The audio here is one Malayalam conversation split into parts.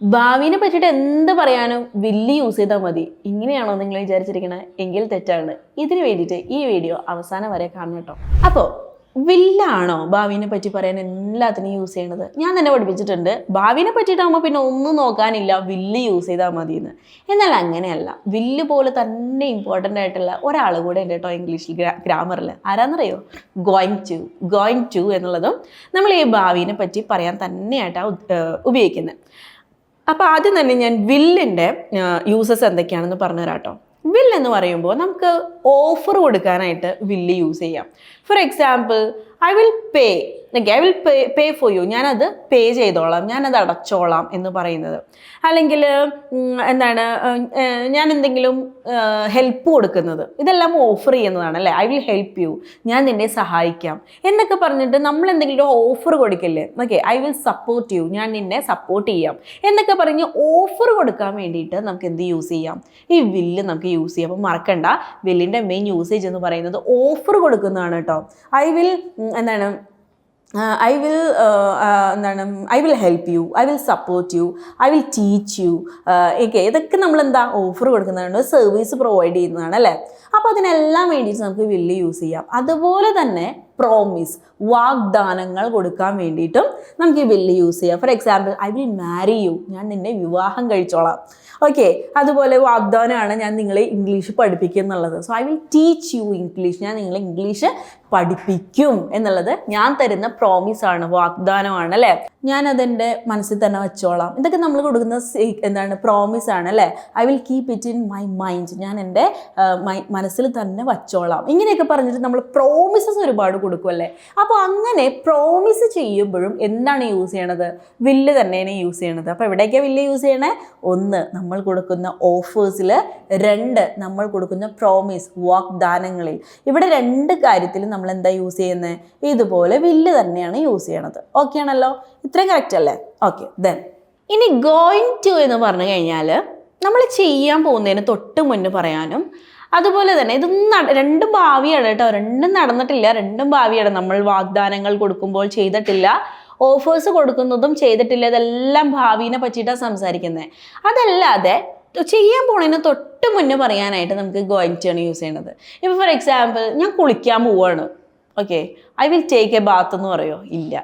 ഭാവിനെ പറ്റിയിട്ട് എന്ത് പറയാനും വില്ലി യൂസ് ചെയ്താൽ മതി. ഇങ്ങനെയാണോ നിങ്ങൾ വിചാരിച്ചിരിക്കണത് എങ്കിൽ തെറ്റാണ്. ഇതിന് വേണ്ടിയിട്ട് ഈ വീഡിയോ അവസാനം വരെ കാണണം കേട്ടോ. അപ്പോൾ വില്ലാണോ ഭാവിനെ പറ്റി പറയാൻ എല്ലാത്തിനും യൂസ് ചെയ്യണത്? ഞാൻ തന്നെ പഠിപ്പിച്ചിട്ടുണ്ട്. ഭാവിനെ പറ്റിയിട്ടാകുമ്പോൾ പിന്നെ ഒന്നും നോക്കാനില്ല. വില്ല് യൂസ് ചെയ്താൽ മതി എന്ന് എന്നാൽ അങ്ങനെയല്ല. വില്ല് പോലെ തന്നെ ഇമ്പോർട്ടന്റ് ആയിട്ടുള്ള ഒരാൾ കൂടെ ഉണ്ട് കേട്ടോ ഇംഗ്ലീഷിൽ ഗ്രാമറിൽ ആരാന്നറിയോ? ഗോയിങ് ടു ഗോയിങ് ടു എന്നുള്ളതും നമ്മൾ ഈ ഭാവിനെ പറ്റി പറയാൻ തന്നെയായിട്ടാണ് ഉപയോഗിക്കുന്നത് അപ്പോൾ ആദ്യം തന്നെ ഞാൻ വില്ലിന്റെ യൂസസ് എന്തൊക്കെയാണെന്ന് പറഞ്ഞു തരാം കേട്ടോ വിൽ എന്ന് പറയുമ്പോൾ നമുക്ക് ഓഫർ കൊടുക്കാനായിട്ട് വില്ല് യൂസ് ചെയ്യാം. For example I will pay okay I will pay pay for you ഞാനത് പേ ചെയ്തോളാം. ഞാനത് അടച്ചോളാം എന്ന് പറയുന്നത്. അല്ലെങ്കിൽ എന്താണ് ഞാൻ എന്തെങ്കിലും ഹെൽപ്പ് കൊടുക്കുന്നത്. ഇതെല്ലാം ഓഫർ ചെയ്യുന്നതാണ് അല്ലേ? ഐ വിൽ ഹെൽപ്പ് യു ഞാൻ നിന്നെ സഹായിക്കാം. എന്നൊക്കെ പറഞ്ഞിട്ട് നമ്മൾ എന്തെങ്കിലും offer കൊടുക്കില്ലേ? Okay I will support you ഞാൻ നിന്നെ സപ്പോർട്ട് ചെയ്യാം. എന്നൊക്കെ പറഞ്ഞ് ഓഫർ കൊടുക്കാൻ വേണ്ടിയിട്ട് നമുക്ക് എന്ത് യൂസ് ചെയ്യാം? ഈ വില്ല് നമുക്ക് യൂസ് ചെയ്യാം. അപ്പം മറക്കണ്ട. വില്ലിന്റെ മെയിൻ യൂസേജ് എന്ന് പറയുന്നത് ഓഫർ കൊടുക്കുന്നതാണ് കേട്ടോ ഐ വിൽ എന്താണ് ഐ വിൽ എന്താണ് I will help you I will support you I will teach you okay ഇതൊക്കെ നമ്മൾ എന്താ ഓഫർ കൊടുക്കുന്നതാണ് സർവീസ് പ്രൊവൈഡ് ചെയ്യുന്നതാണ് അല്ലേ? അപ്പോൾ അതിനെല്ലാം വേണ്ടിയിട്ട് നമുക്ക് വില്ല് യൂസ് ചെയ്യാം. അതുപോലെ തന്നെ പ്രോമിസ് വാഗ്ദാനങ്ങൾ കൊടുക്കാൻ വേണ്ടിയിട്ടും നമുക്ക് ഈ വില്ല് യൂസ് ചെയ്യാം. For example I will marry you ഞാൻ നിന്നെ വിവാഹം കഴിച്ചോളാം. ഓക്കെ അതുപോലെ വാഗ്ദാനമാണ് ഞാൻ നിങ്ങളെ ഇംഗ്ലീഷ് പഠിപ്പിക്കും എന്നുള്ളത്. So I will teach you English ഞാൻ നിങ്ങളെ ഇംഗ്ലീഷ് പഠിപ്പിക്കും എന്നുള്ളത് ഞാൻ തരുന്ന പ്രോമിസ് ആണ് വാഗ്ദാനമാണ് അല്ലേ? ഞാൻ അതെന്റെ മനസ്സിൽ തന്നെ വെച്ചോളാം. ഇതൊക്കെ നമ്മൾ കൊടുക്കുന്ന എന്താണ് പ്രോമിസ് ആണ് അല്ലേ? I will keep it in my mind ഞാൻ എന്റെ മനസ്സിൽ തന്നെ വച്ചോളാം. ഇങ്ങനെയൊക്കെ പറഞ്ഞിട്ട് നമ്മൾ പ്രോമിസസ് ഒരുപാട് കൊടുക്കുമല്ലേ അപ്പോൾ അങ്ങനെ പ്രോമിസ് ചെയ്യുമ്പോഴും എന്താണ് യൂസ് ചെയ്യണത്? വില്ല് തന്നെയാണ് യൂസ് ചെയ്യണത്. അപ്പോൾ എവിടേക്കാണ് വില്ല് യൂസ് ചെയ്യണേ? ഒന്ന് നമ്മൾ കൊടുക്കുന്ന ഓഫേഴ്സിൽ രണ്ട് നമ്മൾ കൊടുക്കുന്ന പ്രോമിസ് വാഗ്ദാനങ്ങളിൽ. ഇവിടെ രണ്ട് കാര്യത്തിൽ നമ്മൾ എന്താ യൂസ് ചെയ്യുന്നത് ഇതുപോലെ വില്ല് തന്നെയാണ് യൂസ് ചെയ്യണത്. ഓക്കെ ആണല്ലോ? ഇത്രയും കറക്റ്റ് അല്ലേ? ഓക്കെ ദെൻ ഇനി ഗോയിങ് ടു എന്ന് പറഞ്ഞു കഴിഞ്ഞാൽ നമ്മൾ ചെയ്യാൻ പോകുന്നതിന് തൊട്ട് മുന്നേ പറയാനും അതുപോലെ തന്നെ ഇതൊന്നും രണ്ടും ഭാവിയാണ് കേട്ടോ. രണ്ടും നടന്നിട്ടില്ല രണ്ടും ഭാവിയാണ്. നമ്മൾ വാഗ്ദാനങ്ങൾ കൊടുക്കുമ്പോൾ ചെയ്തിട്ടില്ല ഓഫേഴ്സ് കൊടുക്കുന്നതും ചെയ്തിട്ടില്ല ഇതെല്ലാം ഭാവിനെ പറ്റിയിട്ടാണ് സംസാരിക്കുന്നത് അതല്ലാതെ ചെയ്യാൻ പോണതിന് തൊട്ട് മുന്നേ പറയാനായിട്ട് നമുക്ക് ഗോയിങ് ആണ് യൂസ് ചെയ്യണത്. ഇപ്പോൾ ഫോർ എക്സാമ്പിൾ ഞാൻ കുളിക്കാൻ പോവാണ്. Okay I will take a bath എന്ന് പറയോ? ഇല്ല.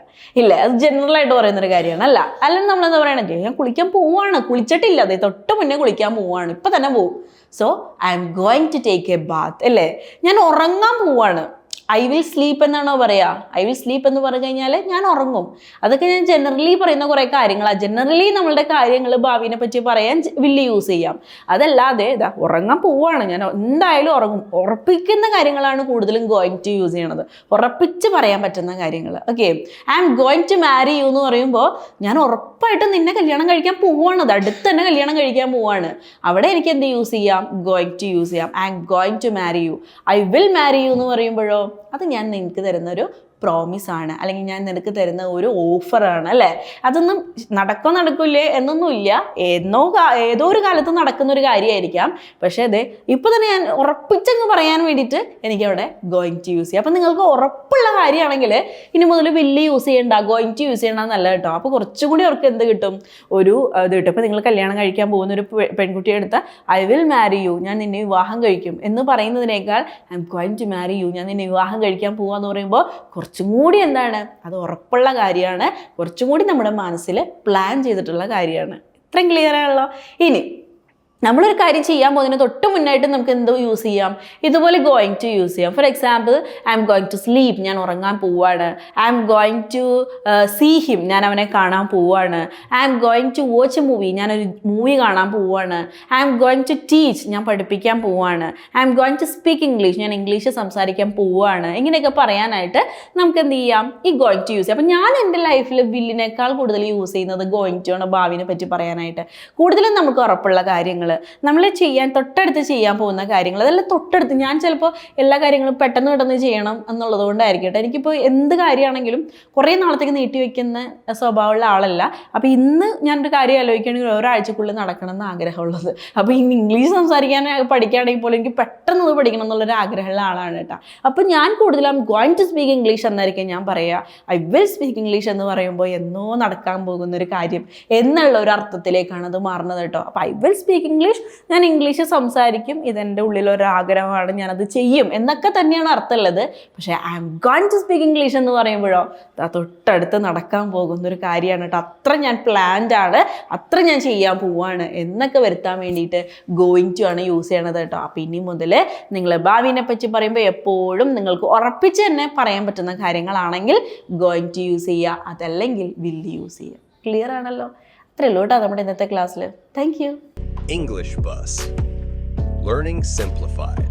ഇല്ല അത് ജനറൽ ആയിട്ട് പറയുന്നൊരു കാര്യമാണ്. അല്ല അല്ലെങ്കിൽ നമ്മൾ എന്താ പറയണത് ഞാൻ കുളിക്കാൻ പോവാണ്. കുളിച്ചിട്ടില്ല. അതെ തൊട്ട് മുന്നേ കുളിക്കാൻ പോവാണ്. ഇപ്പം തന്നെ പോവും. So I'm going to take a bath അല്ലേ? ഞാൻ ഉറങ്ങാൻ പോവാണ്. ഐ വിൽ സ്ലീപ്പ് എന്നാണോ പറയുക ഐ വിൽ സ്ലീപ്പ് എന്ന് പറഞ്ഞു കഴിഞ്ഞാൽ ഞാൻ ഉറങ്ങും. അതൊക്കെ ഞാൻ ജനറലി പറയുന്ന കുറേ കാര്യങ്ങളാണ് ജനറലി നമ്മളുടെ കാര്യങ്ങൾ ഭാവിനെ പറ്റി പറയാൻ വില്ല് യൂസ് ചെയ്യാം. അതല്ലാതെ ഇതാ ഉറങ്ങാൻ പോവാണ്. ഞാൻ എന്തായാലും ഉറങ്ങും. ഉറപ്പിക്കുന്ന കാര്യങ്ങളാണ് കൂടുതലും ഗോയിങ് ടു യൂസ് ചെയ്യണത്. ഉറപ്പിച്ച് പറയാൻ പറ്റുന്ന കാര്യങ്ങൾ. Okay I am going to marry you എന്ന് പറയുമ്പോൾ ഞാൻ ഉറപ്പായിട്ടും നിന്നെ കല്യാണം കഴിക്കാൻ പോവാണ്. അത് അടുത്ത് തന്നെ കല്യാണം കഴിക്കാൻ പോവാണ്. അവിടെ എനിക്ക് എന്ത് യൂസ് ചെയ്യാം? ഗോയിങ് ടു യൂസ് ചെയ്യാം. I am going to marry you I will marry you എന്ന് പറയുമ്പോഴോ? അത് ഞാൻ നിങ്ങൾക്ക് തരുന്ന ഒരു പ്രോമിസ് ആണ്. അല്ലെങ്കിൽ ഞാൻ നിനക്ക് തരുന്ന ഒരു ഓഫറാണ് അല്ലേ? അതൊന്നും നടക്കോ നടക്കില്ലേ എന്നൊന്നുമില്ല. എന്നോ ഏതോ ഒരു കാലത്ത് നടക്കുന്ന ഒരു കാര്യമായിരിക്കാം പക്ഷേ അതെ ഇപ്പോൾ തന്നെ ഞാൻ ഉറപ്പിച്ചങ്ങ് പറയാൻ വേണ്ടിയിട്ട് എനിക്കവിടെ ഗോയിങ് ടു യൂസ് ചെയ്യാം. അപ്പം നിങ്ങൾക്ക് ഉറപ്പുള്ള കാര്യമാണെങ്കിൽ ഇനി മുതൽ വലിയ യൂസ് ചെയ്യണ്ട. ഗോയിങ് ടു യൂസ് ചെയ്യണം നല്ല കേട്ടോ. അപ്പോൾ കുറച്ചുകൂടി അവർക്ക് എന്ത് കിട്ടും? ഒരു ഇത് കിട്ടും. ഇപ്പോൾ നിങ്ങൾ കല്യാണം കഴിക്കാൻ പോകുന്ന ഒരു പെൺകുട്ടിയെ എടുത്ത ഐ വിൽ മാരി യു ഞാൻ നിന്നെ വിവാഹം കഴിക്കും. എന്ന് പറയുന്നതിനേക്കാൾ I'm going to marry you ഞാൻ നിന്നെ വിവാഹം കഴിക്കാൻ പോവാന്ന് പറയുമ്പോൾ കുറച്ചും കൂടി എന്താണ്? അത് ഉറപ്പുള്ള കാര്യമാണ്. കുറച്ചും കൂടി നമ്മുടെ മനസ്സിൽ പ്ലാൻ ചെയ്തിട്ടുള്ള കാര്യമാണ്. ഇത്രയും ക്ലിയർ ആണല്ലോ? ഇനി നമ്മളൊരു കാര്യം ചെയ്യാൻ പോകുന്നതിന് തൊട്ട് മുന്നായിട്ട് നമുക്ക് എന്തോ യൂസ് ചെയ്യാം? ഇതുപോലെ ഗോയിങ് ടു യൂസ് ചെയ്യാം. For example I'm going to sleep ഞാൻ ഉറങ്ങാൻ പോവാണ്. I'm going to see him ഞാൻ അവനെ കാണാൻ പോവാണ്. I'm going to watch a movie ഞാനൊരു മൂവി കാണാൻ പോവാണ്. I'm going to teach ഞാൻ പഠിപ്പിക്കാൻ പോവാണ്. I'm going to speak English ഞാൻ ഇംഗ്ലീഷ് സംസാരിക്കാൻ പോവാണ്. ഇങ്ങനെയൊക്കെ പറയാനായിട്ട് നമുക്ക് എന്ത് ചെയ്യാം? ഈ ഗോയിങ് ടു യൂസ് ചെയ്യാം. അപ്പം ഞാൻ എന്റെ ലൈഫിൽ വില്ലിനേക്കാൾ കൂടുതൽ യൂസ് ചെയ്യുന്നത് ഗോയിങ് ടു ആണ് ഭാവിനെ പറ്റി പറയാനായിട്ട്. കൂടുതലും നമുക്ക് ഉറപ്പുള്ള കാര്യങ്ങൾ നമ്മൾ ചെയ്യാൻ തൊട്ടടുത്ത് ചെയ്യാൻ പോകുന്ന കാര്യങ്ങൾ അതെല്ലാം തൊട്ടടുത്ത് ഞാൻ ചിലപ്പോൾ എല്ലാ കാര്യങ്ങളും പെട്ടെന്ന് പെട്ടെന്ന് ചെയ്യണം എന്നുള്ളത് കൊണ്ടായിരിക്കും കേട്ടോ. എനിക്കിപ്പോൾ എന്ത് കാര്യമാണെങ്കിലും കുറേ നാളത്തേക്ക് നീട്ടി വെക്കുന്ന സ്വഭാവമുള്ള ആളല്ല. അപ്പോൾ ഇന്ന് ഞാനൊരു കാര്യം ആലോചിക്കുകയാണെങ്കിൽ ഒരാഴ്ചക്കുള്ളിൽ നടക്കണം എന്ന് ആഗ്രഹമുള്ളത്. അപ്പോൾ ഇന്ന് ഇംഗ്ലീഷ് സംസാരിക്കാൻ പഠിക്കുകയാണെങ്കിൽ പോലും എനിക്ക് പെട്ടെന്ന് അത് പഠിക്കണം എന്നുള്ളൊരു ആഗ്രഹമുള്ള ആളാണ് കേട്ടോ. അപ്പോൾ ഞാൻ കൂടുതലും ഗോയിങ് ടു സ്പീക്ക് ഇംഗ്ലീഷ് എന്നായിരിക്കും ഞാൻ പറയുക ഐ വിൽ സ്പീക്ക് ഇംഗ്ലീഷ് എന്ന് പറയുമ്പോൾ എന്നോ നടക്കാൻ പോകുന്ന ഒരു കാര്യം എന്നുള്ള ഒരു അർത്ഥത്തിലേക്കാണ് അത് മാറുന്നത് കേട്ടോ. അപ്പോൾ ഐ വിൽ സ്പീക്ക് ഇംഗ്ലീഷ് ഞാൻ ഇംഗ്ലീഷ് സംസാരിക്കും. ഇതെന്റെ ആഗ്രഹമാണ് ഞാനത് ചെയ്യും. എന്നൊക്കെ തന്നെയാണ് അർത്ഥമുള്ളത്. പക്ഷേ I'm going to speak English എന്ന് പറയുമ്പോഴോ തൊട്ടടുത്ത് നടക്കാൻ പോകുന്ന ഒരു കാര്യമാണ് കേട്ടോ. അത്ര ഞാൻ പ്ലാൻഡ് ആണ്. അത്ര ഞാൻ ചെയ്യാൻ പോവാണ്. എന്നൊക്കെ വരുത്താൻ വേണ്ടിയിട്ട് ഗോയിങ് ടു ആണ് യൂസ് ചെയ്യണത് കേട്ടോ. അപ്പം ഇനി മുതൽ നിങ്ങൾ ഭാവിനെ പറ്റി പറയുമ്പോൾ എപ്പോഴും നിങ്ങൾക്ക് ഉറപ്പിച്ച് തന്നെ പറയാൻ പറ്റുന്ന കാര്യങ്ങളാണെങ്കിൽ ഗോയിങ് ടു യൂസ് ചെയ്യുക. അതല്ലെങ്കിൽ വില്ല് യൂസ് ചെയ്യുക. ക്ലിയർ ആണല്ലോ? അത്രയല്ലോ കേട്ടോ നമ്മുടെ ഇന്നത്തെ ക്ലാസ്സിൽ thank you English Bus. Learning Simplified.